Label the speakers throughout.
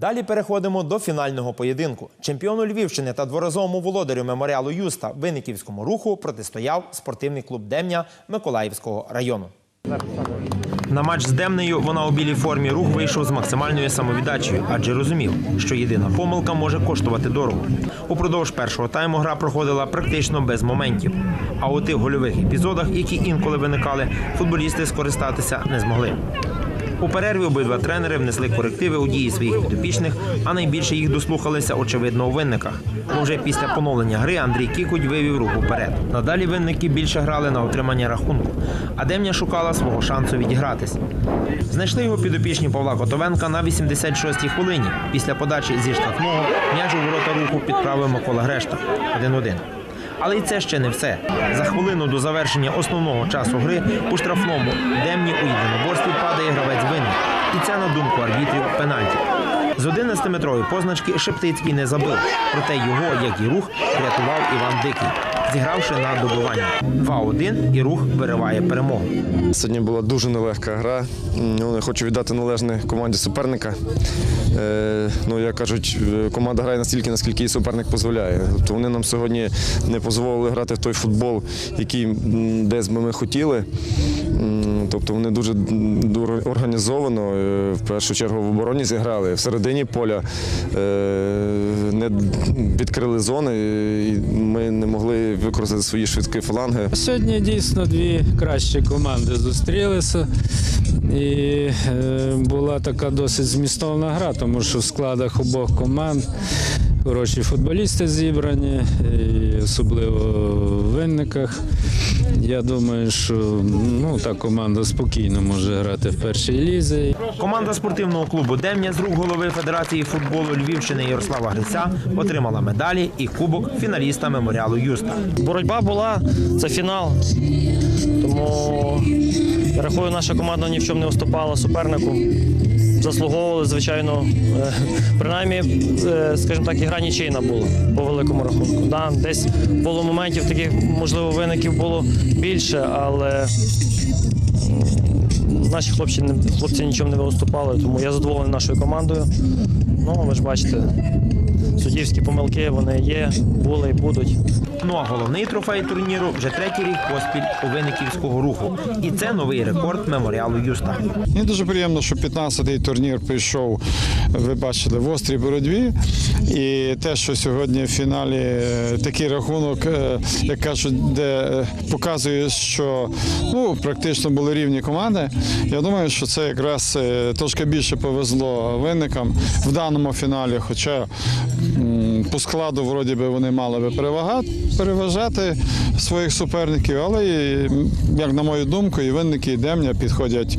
Speaker 1: Далі переходимо до фінального поєдинку. Чемпіону Львівщини та дворазовому володарю меморіалу Юста Винниківському руху протистояв спортивний клуб Демня Миколаївського району. На матч з Демнею вона у білій формі рух вийшов з максимальною самовіддачею, адже розумів, що єдина помилка може коштувати дорого. Упродовж першого тайму гра проходила практично без моментів. А у тих гольових епізодах, які інколи виникали, футболісти скористатися не змогли. У перерві обидва тренери внесли корективи у дії своїх підопічних, а найбільше їх дослухалися, очевидно, у винниках. Бо вже після поновлення гри Андрій Кікуть вивів рух уперед. Надалі винники більше грали на отримання рахунку, а Демня шукала свого шансу відігратись. Знайшли його підопічні Павла Котовенка на 86-й хвилині. Після подачі зі штрафного м'яч у ворота руху підправив Микола Грешта 1-1. Але й це ще не все. За хвилину до завершення основного часу гри у штрафному Демні у єдиноборстві падає гравець винний. І це, на думку арбітрів, пенальті. З 11-метрової позначки Шептицький не забив, проте його, як і рух, врятував Іван Дикий, зігравши на добивання. 2-1 і рух вириває перемогу.
Speaker 2: Сьогодні була дуже нелегка гра. Ну, хочу віддати належне команді суперника. Е, ну, як кажуть, е, команда грає настільки, наскільки їй суперник дозволяє. Тобто вони нам сьогодні не дозволили грати в той футбол, який десь би ми хотіли. Тобто вони дуже організовано, е, в першу чергу в обороні зіграли. Всередині поля е, не відкрили зони, і ми не могли використати свої швидкі фаланги.
Speaker 3: Сьогодні дійсно дві кращі команди зустрілися. І е, була така досить змістовна гра, тому що в складах обох команд хороші футболісти зібрані, і особливо в винниках. Я думаю, що ну, та команда спокійно може грати в першій лізі.
Speaker 1: Команда спортивного клубу Демня з рук голови Федерації футболу Львівщини Ярослава Гриця отримала медалі і кубок фіналіста меморіалу Юста.
Speaker 4: боротьба була, це фінал. Тому рахую, наша команда ні в чому не уступала супернику. Заслуговували, звичайно, е, принаймні, е, скажімо так, ігра гра нічийна була по великому рахунку. Да, десь було моментів таких, можливо, виників було більше, але наші хлопці, хлопці нічим не виступали, тому я задоволений нашою командою. Ну, ви ж бачите, суддівські помилки вони є, були і будуть.
Speaker 1: Ну а головний трофей турніру вже третій рік поспіль у виниківського руху. І це новий рекорд меморіалу Юста.
Speaker 5: Мені дуже приємно, що 15-й турнір прийшов, ви бачили, в острій боротьбі. І те, що сьогодні в фіналі е, такий рахунок, е, як кажуть, де е, показує, що ну, практично були рівні команди. Я думаю, що це якраз е, трошки більше повезло винникам в даному фіналі. Хоча по складу, вроді би, вони мали би переважати своїх суперників, але, як на мою думку, і винники, і Демня підходять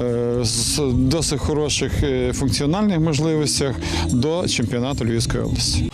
Speaker 5: е, з досить хороших е, функціональних можливостях до чемпіонату Львівської області.